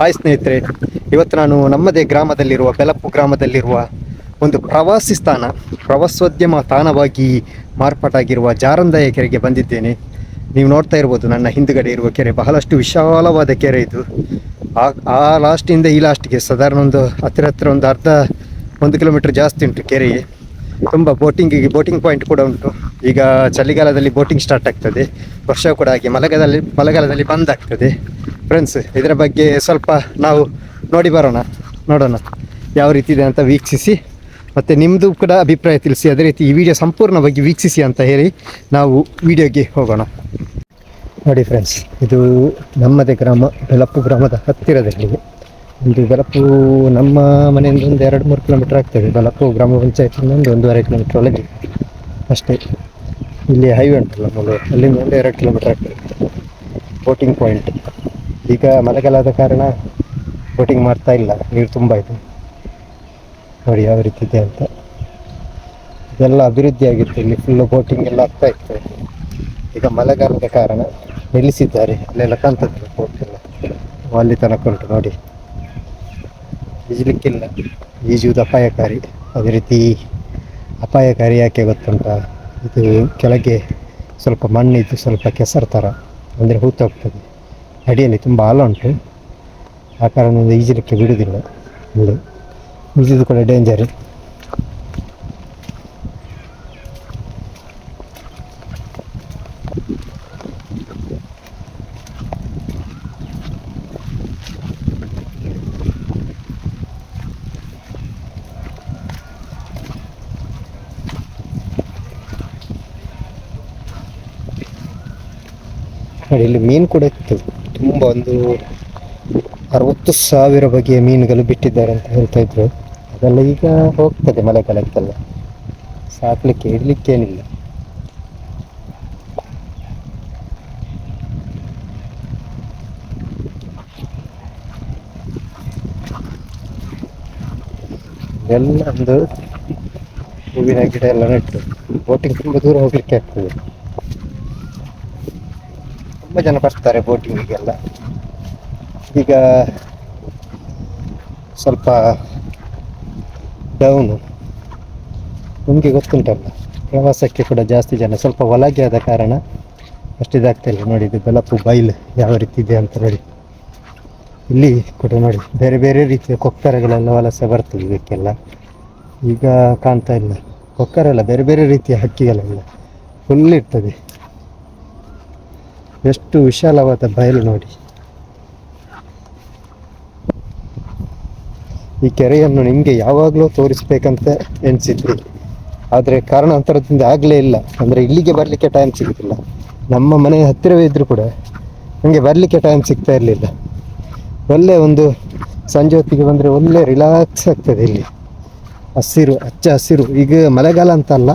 Hi ಸ್ನೇಹಿತರೆ, ಇವತ್ತು ನಾನು ನಮ್ಮದೇ ಗ್ರಾಮದಲ್ಲಿರುವ ಬೆಲಪ್ಪು ಗ್ರಾಮದಲ್ಲಿರುವ ಒಂದು ಪ್ರವಾಸಿ ಸ್ಥಾನ, ಪ್ರವಾಸೋದ್ಯಮ ತಾಣವಾಗಿ ಮಾರ್ಪಾಟಾಗಿರುವ ಜಾರಂದಾಯ ಕೆರೆಗೆ ಬಂದಿದ್ದೇನೆ. ನೀವು ನೋಡ್ತಾ ಇರ್ಬೋದು, ನನ್ನ ಹಿಂದುಗಡೆ ಇರುವ ಕೆರೆ ಬಹಳಷ್ಟು ವಿಶಾಲವಾದ ಕೆರೆ ಇದು. ಆ ಆ ಲಾಸ್ಟಿಂದ ಈ ಲಾಸ್ಟ್ಗೆ ಸಾಧಾರಣ ಒಂದು ಹತ್ತಿರ ಹತ್ತಿರ ಒಂದು ಅರ್ಧ, ಒಂದು ಕಿಲೋಮೀಟರ್ ಜಾಸ್ತಿ ಉಂಟು ಕೆರೆಗೆ ತುಂಬ ಬೋಟಿಂಗಿಗೆ ಬೋಟಿಂಗ್ ಪಾಯಿಂಟ್ ಕೂಡ ಉಂಟು. ಈಗ ಚಳಿಗಾಲದಲ್ಲಿ ಬೋಟಿಂಗ್ ಸ್ಟಾರ್ಟ್ ಆಗ್ತದೆ. ವರ್ಷ ಕೂಡ ಹಾಗೆ ಮಳೆಗಾಲದಲ್ಲಿ ಮಳೆಗಾಲದಲ್ಲಿ ಬಂದ್ ಆಗ್ತದೆ. ಫ್ರೆಂಡ್ಸ್ ಇದರ ಬಗ್ಗೆ ಸ್ವಲ್ಪ ನಾವು ನೋಡಿ ಬರೋಣ. ನೋಡೋಣ ಯಾವ ರೀತಿ ಇದೆ ಅಂತ ವೀಕ್ಷಿಸಿ. ಮತ್ತು ನಿಮ್ಮದು ಕೂಡ ಅಭಿಪ್ರಾಯ ತಿಳಿಸಿ. ಅದೇ ರೀತಿ ಈ ವಿಡಿಯೋ ಸಂಪೂರ್ಣವಾಗಿ ವೀಕ್ಷಿಸಿ ಅಂತ ಹೇಳಿ ನಾವು ವಿಡಿಯೋಗೆ ಹೋಗೋಣ. ನೋಡಿ ಫ್ರೆಂಡ್ಸ್ ಇದು ನಮ್ಮದೇ ಗ್ರಾಮ ಬೆಳಪ್ಪು ಗ್ರಾಮದ ಹತ್ತಿರದಲ್ಲಿದೆ. ಒಂದು ಬೆಲಪ್ಪು ನಮ್ಮ ಮನೆಯಿಂದ ಒಂದು ಎರಡು ಮೂರು ಕಿಲೋಮೀಟರ್ ಆಗ್ತದೆ. ಬಲಪು ಗ್ರಾಮ ಪಂಚಾಯತಿಂದ ಒಂದು ಒಂದೂವರೆ ಕಿಲೋಮೀಟರ್ ಒಳಗೆ. ಅಷ್ಟೇ. ಇಲ್ಲಿ ಹೈವೇ ಉಂಟಲ್ಲ ಮೂಲ ಅಲ್ಲಿಂದ ಒಂದು ಎರಡು ಕಿಲೋಮೀಟರ್ ಆಗ್ತದೆ. ಬೋಟಿಂಗ್ ಪಾಯಿಂಟ್ ಈಗ ಮಳೆಗಾಲದ ಕಾರಣ ಬೋಟಿಂಗ್ ಮಾಡ್ತಾ ಇಲ್ಲ. ನೀರು ತುಂಬ ಇದೆ. ನೋಡಿ ಯಾವ ರೀತಿ ಇದೆ ಅಂತ. ಇದೆಲ್ಲ ಅಭಿವೃದ್ಧಿ ಆಗಿತ್ತು. ಇಲ್ಲಿ ಫುಲ್ಲು ಬೋಟಿಂಗ್ ಎಲ್ಲ ಆಗ್ತಾ ಇತ್ತು. ಈಗ ಮಳೆಗಾಲದ ಕಾರಣ ನಿಲ್ಲಿಸಿದ್ದಾರೆ. ಅಲ್ಲೆಲ್ಲ ಕಾಣ್ತದೆ ಬೋಟ್ ಎಲ್ಲ. ಅಲ್ಲಿ ತನಕ ಉಂಟು ನೋಡಿ. ಈಜಲಿಕ್ಕಿಲ್ಲ. ಈಜುವುದು ಅಪಾಯಕಾರಿ. ಅದೇ ರೀತಿ ಅಪಾಯಕಾರಿ ಯಾಕೆ ಗೊತ್ತುಂಟ? ಇದು ಕೆಳಗೆ ಸ್ವಲ್ಪ ಮಣ್ಣಿದ್ದು ಸ್ವಲ್ಪ ಕೆಸರು ಥರ, ಅಂದರೆ ಹೂತೋಗ್ತದೆ. ಅಡಿಯಲ್ಲಿ ತುಂಬ ಆಳ ಉಂಟು. ಆ ಕಾರಣದಿಂದ ಈಜಲಿಕ್ಕೆ ಬಿಡುವುದಿಲ್ಲ. ಇಲ್ಲಿ ಈಜುದು ಕೂಡ ಡೇಂಜರ್ ನೋಡಿ ಇಲ್ಲಿ ಮೀನು ಕೂಡ ಇತ್ತು. ತುಂಬ ಒಂದು ಅರವತ್ತು ಸಾವಿರ ಬಗೆಯ ಮೀನುಗಳು ಬಿಟ್ಟಿದ್ದಾರೆ ಅಂತ ಹೇಳ್ತಾ ಇದ್ರು. ಅದೆಲ್ಲ ಈಗ ಹೋಗ್ತದೆ ಮಳೆಗಾಲಕ್ಕೆಲ್ಲ ಸಾಕ್ಲಿಕ್ಕೆ ಇಡ್ಲಿಕ್ಕೇನಿಲ್ಲ ಎಲ್ಲ ಒಂದು ಹೂವಿನ ಗಿಡ ಎಲ್ಲ ನೆಟ್ಟು. ಬೋಟಿಂಗ್ ತುಂಬ ದೂರ ಹೋಗ್ಲಿಕ್ಕೆ ಆಗ್ತದೆ. ತುಂಬ ಜನ ಬರ್ತಾರೆ ಬೋಟಿಂಗಿಗೆಲ್ಲ. ಈಗ ಸ್ವಲ್ಪ ಡೌನು ನಿಮಗೆ ಗೊತ್ತುಂಟಲ್ಲ, ಪ್ರವಾಸಕ್ಕೆ ಕೂಡ ಜಾಸ್ತಿ ಜನ, ಸ್ವಲ್ಪ ಒಳಗೆ ಆದ ಕಾರಣ ಅಷ್ಟಿದಾಗ್ತಾ ಇಲ್ಲ ನೋಡಿ, ಇದು ಬೆಲಪು ಬೈಲು ಯಾವ ರೀತಿ ಇದೆ ಅಂತ ನೋಡಿ. ಇಲ್ಲಿ ಕೂಡ ನೋಡಿ, ಬೇರೆ ಬೇರೆ ರೀತಿಯ ಕೊಕ್ಕರಗಳೆಲ್ಲ ವಲಸೆ ಬರ್ತದೆ ಇದಕ್ಕೆಲ್ಲ. ಈಗ ಕಾಣ್ತಾ ಇಲ್ಲ, ಕೊಕ್ಕರೆಲ್ಲ ಬೇರೆ ಬೇರೆ ರೀತಿಯ ಹಕ್ಕಿಗಳೆಲ್ಲ ಫುಲ್ ಇರ್ತದೆ. ಎಷ್ಟು ವಿಶಾಲವಾದ ಬಯಲು ನೋಡಿ. ಈ ಕೆರೆಯನ್ನು ನಿಮಗೆ ಯಾವಾಗಲೂ ತೋರಿಸ್ಬೇಕಂತ ಎಣಿಸಿದ್ವಿ. ಆದರೆ ಕಾರಣಾಂತರದಿಂದ ಆಗಲೇ ಇಲ್ಲ. ಅಂದರೆ ಇಲ್ಲಿಗೆ ಬರಲಿಕ್ಕೆ ಟೈಮ್ ಸಿಗುತ್ತಿಲ್ಲ ನಮ್ಮ ಮನೆ ಹತ್ತಿರವೇ ಇದ್ದರೂ ಕೂಡ ನಮಗೆ ಬರಲಿಕ್ಕೆ ಟೈಮ್ ಸಿಗ್ತಾ ಇರಲಿಲ್ಲ. ಒಳ್ಳೆ ಒಂದು ಸಂಜೆ ಹೊತ್ತಿಗೆ ಬಂದರೆ ಒಳ್ಳೆ ರಿಲ್ಯಾಕ್ಸ್ ಆಗ್ತದೆ ಇಲ್ಲಿ. ಹಸಿರು ಹಚ್ಚ ಹಸಿರು. ಈಗ ಮಳೆಗಾಲ ಅಂತಲ್ಲ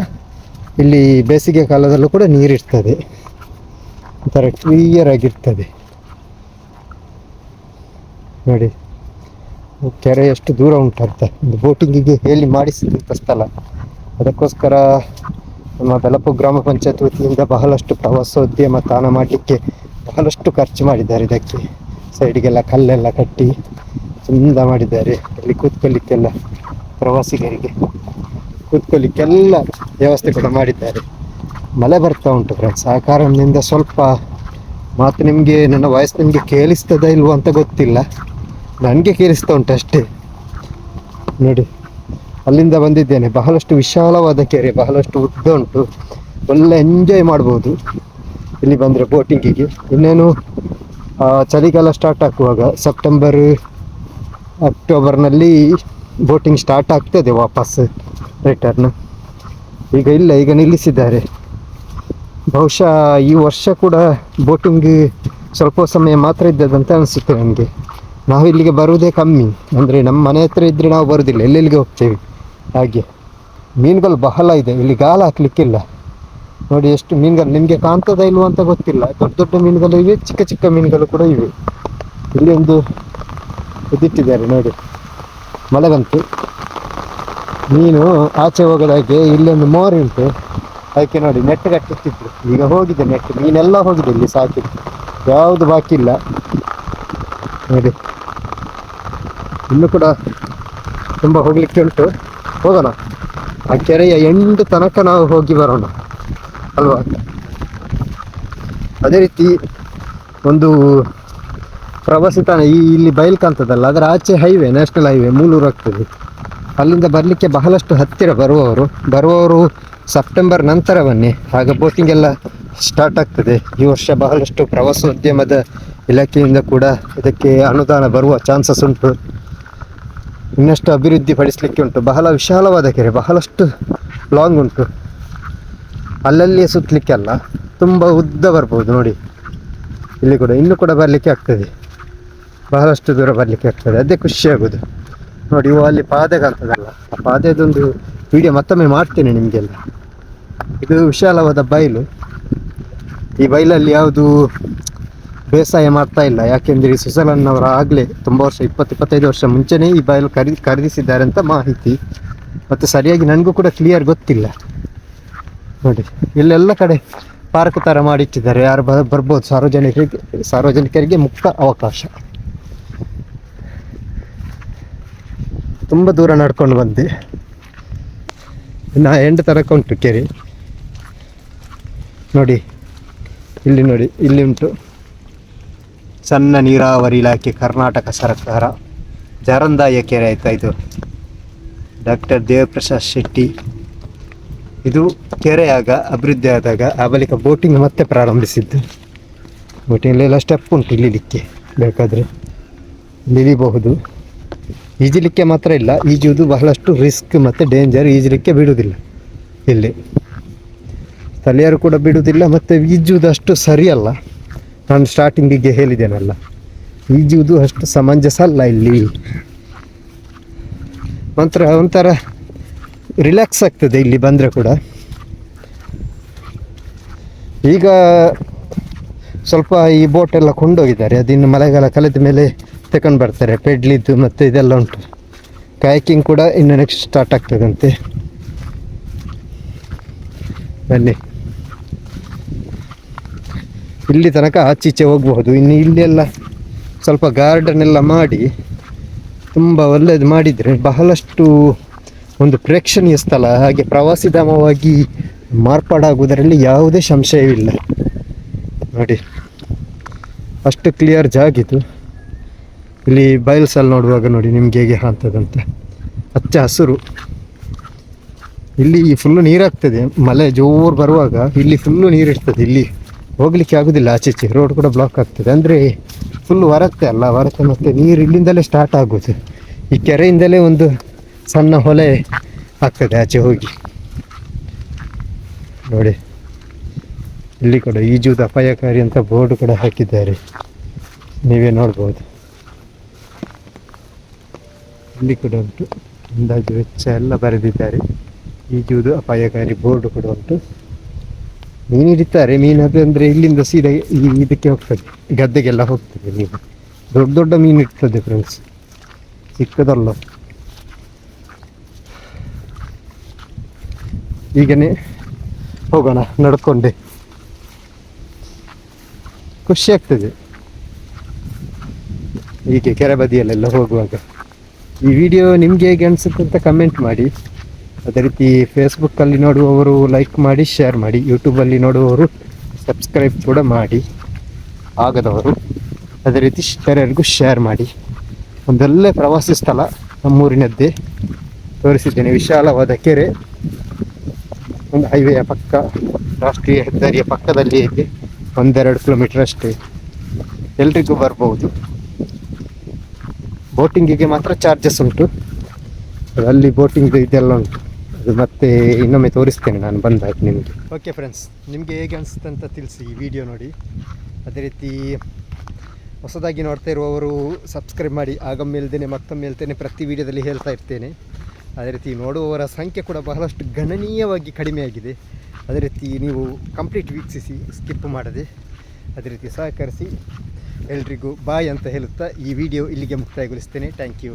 ಇಲ್ಲಿ ಬೇಸಿಗೆ ಕಾಲದಲ್ಲೂ ಕೂಡ ನೀರಿರ್ತದೆ. ಒಂಥರ ಕ್ಲಿಯರ್ ಆಗಿರ್ತದೆ. ನೋಡಿ ಕೆರೆ ಎಷ್ಟು ದೂರ ಉಂಟಂತ ಒಂದು ಬೋಟಿಂಗಿಗೆ ಹೇಳಿ ಮಾಡಿಸಿದಂಥ ಸ್ಥಳ. ಅದಕ್ಕೋಸ್ಕರ ನಮ್ಮ ಬೆಲಪು ಗ್ರಾಮ ಪಂಚಾಯತ್ ವತಿಯಿಂದ ಬಹಳಷ್ಟು ಪ್ರವಾಸೋದ್ಯಮ ತಾಣ ಮಾಡಲಿಕ್ಕೆ ಬಹಳಷ್ಟು ಖರ್ಚು ಮಾಡಿದ್ದಾರೆ ಇದಕ್ಕೆ. ಸೈಡಿಗೆಲ್ಲ ಕಲ್ಲೆಲ್ಲ ಕಟ್ಟಿ ಚಂದ ಮಾಡಿದ್ದಾರೆ. ಇಲ್ಲಿ ಕೂತ್ಕೊಳ್ಳಿಕ್ಕೆಲ್ಲ ಪ್ರವಾಸಿಗರಿಗೆ ಕೂತ್ಕೊಳ್ಳಿಕ್ಕೆಲ್ಲ ವ್ಯವಸ್ಥೆ ಕೂಡ ಮಾಡಿದ್ದಾರೆ. ಮಳೆ ಬರ್ತಾ ಉಂಟು ಫ್ರೆಂಡ್ಸ್ ಆ ಕಾರಣದಿಂದ ಸ್ವಲ್ಪ ಮಾತು ನಿಮಗೆ, ನನ್ನ ವಾಯ್ಸ್ ನಿಮಗೆ ಕೇಳಿಸ್ತದ ಇಲ್ವೋ ಅಂತ ಗೊತ್ತಿಲ್ಲ. ನನಗೆ ಕೇಳಿಸ್ತಾ ಉಂಟು ಅಷ್ಟೇ. ನೋಡಿ, ಅಲ್ಲಿಂದ ಬಂದಿದ್ದೇನೆ. ಬಹಳಷ್ಟು ವಿಶಾಲವಾದ ಕೆರೆ, ಬಹಳಷ್ಟು ಉದ್ದ ಉಂಟು. ಒಳ್ಳೆ ಎಂಜಾಯ್ ಮಾಡ್ಬೋದು. ಇಲ್ಲಿ ಬಂದರೆ ಬೋಟಿಂಗಿಗೆ ಇನ್ನೇನು ಚಳಿಗಾಲ ಸ್ಟಾರ್ಟ್ ಆಗುವಾಗ ಸೆಪ್ಟೆಂಬರ್ ಅಕ್ಟೋಬರ್ನಲ್ಲಿ ಬೋಟಿಂಗ್ ಸ್ಟಾರ್ಟ್ ಆಗ್ತದೆ ವಾಪಸ್ ರಿಟರ್ನ್ ಈಗ ಇಲ್ಲ, ಈಗ ನಿಲ್ಲಿಸಿದ್ದಾರೆ. ಬಹುಶಃ ಈ ವರ್ಷ ಕೂಡ ಬೋಟಿಂಗ್ ಸ್ವಲ್ಪ ಸಮಯ ಮಾತ್ರ ಇದ್ದದಂತ ಅನಿಸುತ್ತೆ ನನಗೆ. ನಾವು ಇಲ್ಲಿಗೆ ಬರುವುದೇ ಕಮ್ಮಿ. ಅಂದರೆ ನಮ್ಮ ಮನೆ ಹತ್ರ ಇದ್ದರೆ ನಾವು ಬರುವುದಿಲ್ಲ ಎಲ್ಲೆಲ್ಲಿಗೆ ಹೋಗ್ತೇವೆ? ಹಾಗೆ. ಮೀನುಗಳು ಬಹಳ ಇದೆ. ಇಲ್ಲಿ ಗಾಲ ಹಾಕ್ಲಿಕ್ಕಿಲ್ಲ. ನೋಡಿ ಎಷ್ಟು ಮೀನುಗಳು. ನಿಮಗೆ ಕಾಣ್ತದ ಇಲ್ವೋ ಅಂತ ಗೊತ್ತಿಲ್ಲ. ದೊಡ್ಡ ದೊಡ್ಡ ಮೀನುಗಳು ಇವೆ, ಚಿಕ್ಕ ಚಿಕ್ಕ ಮೀನುಗಳು ಕೂಡ ಇವೆ. ಇಲ್ಲಿ ಒಂದು ಇದಿಟ್ಟಿದ್ದಾರೆ ನೋಡಿ. ಮಳೆ ಬಂತು ಮೀನು ಆಚೆ ಹೋಗದಾಗೆ ಇಲ್ಲೊಂದು ಮೋರಿ ಉಂಟು. ಅದಕ್ಕೆ ನೋಡಿ ನೆಟ್ ಕಟ್ಟುತ್ತಿದ್ರು ಈಗ ಹೋಗಿದೆ ನೆಟ್ ಮೀನೆಲ್ಲ ಹೋಗಿದೆ ಇಲ್ಲಿ ಸಾಕಿತ್ತು ಯಾವುದು ಬಾಕಿ ಇಲ್ಲ. ನೋಡಿ. ಇನ್ನು ಕೂಡ ತುಂಬ ಹೋಗ್ಲಿಕ್ಕೆ ಉಂಟು. ಹೋಗೋಣ. ಆ ಕೆರೆಯ ಎಂಟು ತನಕ ನಾವು ಹೋಗಿ ಬರೋಣ. ಅಲ್ವಾ? ಅದೇ ರೀತಿ ಒಂದು ಪ್ರವಾಸಿ ತಾಣ, ಈ ಇಲ್ಲಿ ಬಯಲು ಕಾಣ್ತದಲ್ಲ, ಅದರ ಆಚೆ ಹೈವೇ ನ್ಯಾಷನಲ್ ಹೈವೇ ಮೂಲೂರು ಆಗ್ತದೆ. ಅಲ್ಲಿಂದ ಬರಲಿಕ್ಕೆ ಬಹಳಷ್ಟು ಹತ್ತಿರ ಬರುವವರು ಬರುವವರು ಸೆಪ್ಟೆಂಬರ್ ನಂತರ ಬನ್ನಿ. ಆಗ ಬೋಟಿಂಗ್ ಎಲ್ಲ ಸ್ಟಾರ್ಟ್ ಆಗ್ತದೆ. ಈ ವರ್ಷ ಬಹಳಷ್ಟು ಪ್ರವಾಸೋದ್ಯಮದ ಇಲಾಖೆಯಿಂದ ಕೂಡ ಇದಕ್ಕೆ ಅನುದಾನ ಬರುವ ಚಾನ್ಸಸ್ ಉಂಟು. ಇನ್ನಷ್ಟು ಅಭಿವೃದ್ಧಿ ಪಡಿಸಲಿಕ್ಕೆ ಉಂಟು. ಬಹಳ ವಿಶಾಲವಾದ ಕೆರೆ, ಬಹಳಷ್ಟು ಲಾಂಗ್ ಉಂಟು. ಅಲ್ಲಲ್ಲಿ ಸುತ್ತಲಿಕ್ಕೆಲ್ಲ ತುಂಬ ಉದ್ದ ಬರ್ಬೋದು ನೋಡಿ. ಇಲ್ಲಿ ಕೂಡ, ಇನ್ನು ಕೂಡ ಬರಲಿಕ್ಕೆ ಆಗ್ತದೆ. ಬಹಳಷ್ಟು ದೂರ ಬರಲಿಕ್ಕೆ ಆಗ್ತದೆ. ಅದೇ ಖುಷಿ ಆಗೋದು. ನೋಡಿ, ಇವು ಅಲ್ಲಿ ಪಾದೆ ಕಾಣ್ತದಲ್ಲ ಆ ಪಾದೆದೊಂದು ವಿಡಿಯೋ ಮತ್ತೊಮ್ಮೆ ಮಾಡ್ತೇನೆ ನಿಮಗೆಲ್ಲ. ಇದು ವಿಶಾಲವಾದ ಬಯಲು. ಈ ಬಯಲಲ್ಲಿ ಯಾವುದು ಬೇಸಾಯ ಮಾಡ್ತಾ ಇಲ್ಲ. ಯಾಕೆಂದರೆ ಸುಸಲನ್ನವರು ಆಗಲೇ ತುಂಬ ವರ್ಷ, ಇಪ್ಪತ್ತು, ಇಪ್ಪತ್ತೈದು ವರ್ಷ ಮುಂಚೆನೇ ಈ ಬಯಲು ಖರೀದಿ ಖರೀದಿಸಿದ್ದಾರೆ ಅಂತ ಮಾಹಿತಿ. ಮತ್ತು ಸರಿಯಾಗಿ ನನಗೂ ಕೂಡ ಕ್ಲಿಯರ್ ಗೊತ್ತಿಲ್ಲ. ನೋಡಿ, ಇಲ್ಲೆಲ್ಲ ಕಡೆ ಪಾರ್ಕ್ ಥರ ಮಾಡಿಟ್ಟಿದ್ದಾರೆ. ಯಾರು ಬರ್ಬೋದು ಸಾರ್ವಜನಿಕರಿಗೆ ಸಾರ್ವಜನಿಕರಿಗೆ ಮುಕ್ತ ಅವಕಾಶ. ತುಂಬ ದೂರ ನಡ್ಕೊಂಡು ಬಂದೆ. ನಾ ಎಂಟು ತರಕ್ಕೆ ಉಂಟು ಕೆರೆ. ನೋಡಿ, ಇಲ್ಲಿ ನೋಡಿ, ಇಲ್ಲಿ ಉಂಟು. ಸಣ್ಣ ನೀರಾವರಿ ಇಲಾಖೆ ಕರ್ನಾಟಕ ಸರ್ಕಾರ ಜರಂದಾಯ ಕೆರೆ ಆಯ್ತಾ ಇದು. ಡಾಕ್ಟರ್ ದೇವಪ್ರಸಾದ್ ಶೆಟ್ಟಿ. ಇದು ಕೆರೆಯಾಗ ಅಭಿವೃದ್ಧಿ ಆದಾಗ ಆ ಬಳಿಕ ಬೋಟಿಂಗ್ ಮತ್ತೆ ಪ್ರಾರಂಭಿಸಿದ್ದು. ಬೋಟಿಂಗಲ್ಲೆಲ್ಲ ಸ್ಟೆಪ್ ಉಂಟು ಇಳಿಲಿಕ್ಕೆ ಬೇಕಾದರೆ. ಇಳಿಬಹುದು ಈಜಲಿಕ್ಕೆ ಮಾತ್ರ ಇಲ್ಲ, ಈಜುವುದು ಬಹಳಷ್ಟು ರಿಸ್ಕ್ ಮತ್ತು ಡೇಂಜರ್ ಈಜಲಿಕ್ಕೆ ಬಿಡುವುದಿಲ್ಲ ಇಲ್ಲಿ. ಸ್ಥಳೀಯರು ಕೂಡ ಬಿಡುವುದಿಲ್ಲ ಮತ್ತು ಈಜುವುದು ಅಷ್ಟು ಸರಿಯಲ್ಲ. ನಾನು ಸ್ಟಾರ್ಟಿಂಗಿಗೆ ಹೇಳಿದ್ದೇನಲ್ಲ, ಈಜುವುದು ಅಷ್ಟು ಸಮಂಜಸ ಅಲ್ಲ ಇಲ್ಲಿ. ಒಂಥರ ಒಂಥರ ರಿಲ್ಯಾಕ್ಸ್ ಆಗ್ತದೆ ಇಲ್ಲಿ ಬಂದರೆ ಕೂಡ. ಈಗ ಸ್ವಲ್ಪ ಈ ಬೋಟ್ ಎಲ್ಲ ಕೊಂಡೋಗಿದ್ದಾರೆ, ಅದಿನ್ನು ಮಳೆಗಾಲ ಕಳೆದ ಮೇಲೆ ತಗೊಂಡು ಬರ್ತಾರೆ, ಪೆಡ್ಲಿದ್ದು ಮತ್ತು ಇದೆಲ್ಲ ಉಂಟು. ಕಾಯಕಿಂಗ್ ಕೂಡ ಇನ್ನು ನೆಕ್ಸ್ಟ್ ಸ್ಟಾರ್ಟ್ ಆಗ್ತದಂತೆ. ಬನ್ನಿ. ಇಲ್ಲಿ ತನಕ ಆಚೀಚೆ ಹೋಗಬಹುದು ಇನ್ನು ಇಲ್ಲೆಲ್ಲ ಸ್ವಲ್ಪ ಗಾರ್ಡನ್ ಎಲ್ಲ ಮಾಡಿ, ತುಂಬ ಒಳ್ಳೆಯದು ಮಾಡಿದರೆ ಬಹಳಷ್ಟು ಒಂದು ಪ್ರೇಕ್ಷಣೀಯ ಸ್ಥಳ. ಹಾಗೆ ಪ್ರವಾಸಿಧಾಮವಾಗಿ ಮಾರ್ಪಾಡಾಗುವುದರಲ್ಲಿ ಯಾವುದೇ ಸಂಶಯವಿಲ್ಲ. ನೋಡಿ, ಅಷ್ಟು ಕ್ಲಿಯರ್ ಜಾಗಿದು ಇಲ್ಲಿ ಬಯಲ್ಸಲ್ಲಿ ನೋಡುವಾಗ ನೋಡಿ ನಿಮ್ಗೆ ಹೇಗೆ ಕಾಣ್ತದಂತ. ಹಚ್ಚ ಹಸಿರು. ಇಲ್ಲಿ ಫುಲ್ಲು ನೀರಾಗ್ತದೆ. ಮಳೆ ಜೋರು ಬರುವಾಗ ಇಲ್ಲಿ ಫುಲ್ಲು ನೀರಿರ್ತದೆ ಇಲ್ಲಿ ಹೋಗ್ಲಿಕ್ಕೆ ಆಗೋದಿಲ್ಲ ಆಚೆಚೆ. ರೋಡ್ ಕೂಡ ಬ್ಲಾಕ್ ಆಗ್ತದೆ. ಅಂದರೆ ಫುಲ್ಲು ಹೊರತೆ ಅಲ್ಲ ವರತ್ತೆ ಮತ್ತು ನೀರು ಇಲ್ಲಿಂದಲೇ ಸ್ಟಾರ್ಟ್ ಆಗೋದು. ಈ ಕೆರೆಯಿಂದಲೇ ಒಂದು ಸಣ್ಣ ಹೊಲೆ ಆಗ್ತದೆ ಆಚೆ ಹೋಗಿ. ನೋಡಿ. ಇಲ್ಲಿ ಕೂಡ ಈಜುವುದು ಅಪಾಯಕಾರಿ ಅಂತ ಬೋರ್ಡ್ ಕೂಡ ಹಾಕಿದ್ದಾರೆ. ನೀವೇ ನೋಡ್ಬೋದು. ಇಲ್ಲಿ ಕೂಡ ಉಂಟು. ಅಂದಾಜು ವೆಚ್ಚ ಎಲ್ಲ ಬರೆದಿದ್ದಾರೆ. ಈಜುವುದು ಅಪಾಯಕಾರಿ ಬೋರ್ಡ್ ಕೂಡ ಉಂಟು. ಮೀನು ಹಿಡಿತಾರೆ. ಮೀನು ಅದು ಅಂದರೆ ಇಲ್ಲಿಂದ ಸೀದಾ ಇದಕ್ಕೆ ಹೋಗ್ತದೆ. ಗದ್ದೆಗೆಲ್ಲ ಹೋಗ್ತದೆ ಮೀನು. ದೊಡ್ಡ ದೊಡ್ಡ ಮೀನು ಇರ್ತದೆ ಫ್ರೆಂಡ್ಸ್ ಸಿಕ್ಕದಲ್ಲ. ಈಗನೇ ಹೋಗೋಣ, ನಡ್ಕೊಂಡೆ. ಖುಷಿ ಆಗ್ತದೆ. ಹೀಗೆ ಕೆರೆ ಬದಿಯಲ್ಲೆಲ್ಲ ಹೋಗುವಾಗ. ಈ ವಿಡಿಯೋ ನಿಮಗೆ ಹೇಗೆ ಅನಿಸುತ್ತೆ ಅಂತ ಕಮೆಂಟ್ ಮಾಡಿ. ಅದೇ ರೀತಿ ಫೇಸ್ಬುಕ್ಕಲ್ಲಿ ನೋಡುವವರು ಲೈಕ್ ಮಾಡಿ ಶೇರ್ ಮಾಡಿ. ಯೂಟ್ಯೂಬಲ್ಲಿ ನೋಡುವವರು ಸಬ್ಸ್ಕ್ರೈಬ್ ಕೂಡ ಮಾಡಿ. ಆಗದವರು ಅದೇ ರೀತಿ ಬೇರೆಯವ್ರಿಗೂ ಶೇರ್ ಮಾಡಿ. ಒಂದೊಳ್ಳೆ ಪ್ರವಾಸಿ ಸ್ಥಳ ನಮ್ಮೂರಿನದ್ದೇ ತೋರಿಸಿದ್ದೇನೆ. ವಿಶಾಲವಾದ ಕೆರೆ. ಒಂದು ಹೈವೇಯ ಪಕ್ಕ, ರಾಷ್ಟ್ರೀಯ ಹೆದ್ದಾರಿಯ ಪಕ್ಕದಲ್ಲಿ ಇದೆ. ಒಂದೆರಡು ಕಿಲೋಮೀಟರ್ ಅಷ್ಟೇ. ಎಲ್ರಿಗೂ ಬರ್ಬೋದು. ಬೋಟಿಂಗಿಗೆ ಮಾತ್ರ ಚಾರ್ಜಸ್ ಉಂಟು. ಅಲ್ಲಿ ಬೋಟಿಂಗ್ ಇದೆಲ್ಲ ಉಂಟು. ಅದು ಮತ್ತೆ ಇನ್ನೊಮ್ಮೆ ತೋರಿಸ್ತೇನೆ ನಾನು ಬಂದಾಗ ನಿಮಗೆ. ಓಕೆ ಫ್ರೆಂಡ್ಸ್ ನಿಮಗೆ ಹೇಗೆ ಅನಿಸುತ್ತೆ ಅಂತ ತಿಳಿಸಿ ಈ ವಿಡಿಯೋ ನೋಡಿ. ಅದೇ ರೀತಿ ಹೊಸದಾಗಿ ನೋಡ್ತಾ ಇರುವವರು ಸಬ್ಸ್ಕ್ರೈಬ್ ಮಾಡಿ. ಆಗಮ್ಮ ಹೇಳ್ತೇನೆ, ಮತ್ತೊಮ್ಮೆ ಹೇಳ್ತೇನೆ, ಪ್ರತಿ ವಿಡಿಯೋದಲ್ಲಿ ಹೇಳ್ತಾ ಇರ್ತೇನೆ. ಅದೇ ರೀತಿ ನೋಡುವವರ ಸಂಖ್ಯೆ ಕೂಡ ಬಹಳಷ್ಟು ಗಣನೀಯವಾಗಿ ಕಡಿಮೆಯಾಗಿದೆ ಅದೇ ರೀತಿ ನೀವು ಕಂಪ್ಲೀಟ್ ವೀಕ್ಷಿಸಿ ಸ್ಕಿಪ್ ಮಾಡದೆ ಅದೇ ರೀತಿ ಸಹಕರಿಸಿ. ಎಲ್ರಿಗೂ ಬಾಯ್ ಅಂತ ಹೇಳುತ್ತಾ ಈ ವಿಡಿಯೋ ಇಲ್ಲಿಗೆ ಮುಕ್ತಾಯಗೊಳಿಸ್ತೇನೆ. Thank you